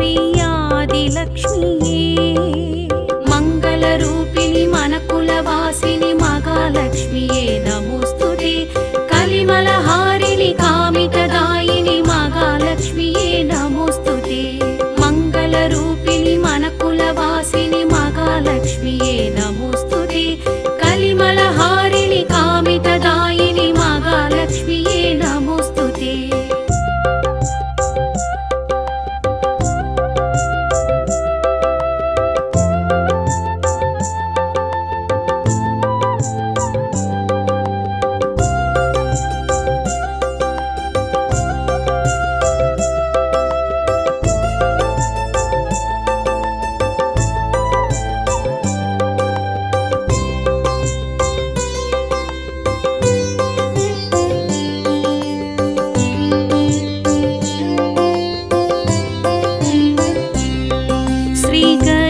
శ్రీయాది లక్ష్మి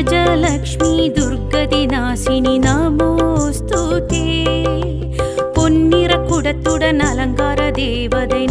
गजलक्ष्मी दुर्गतिनाशिनि नामोऽस्तु ते பொன்னிற குடத்துடன் அலங்கார தேவதை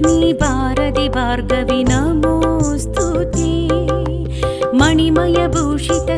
విద్యాలక్ష్మి భారతి భార్గవి నమోస్తుతే. మణిమయ భూషిత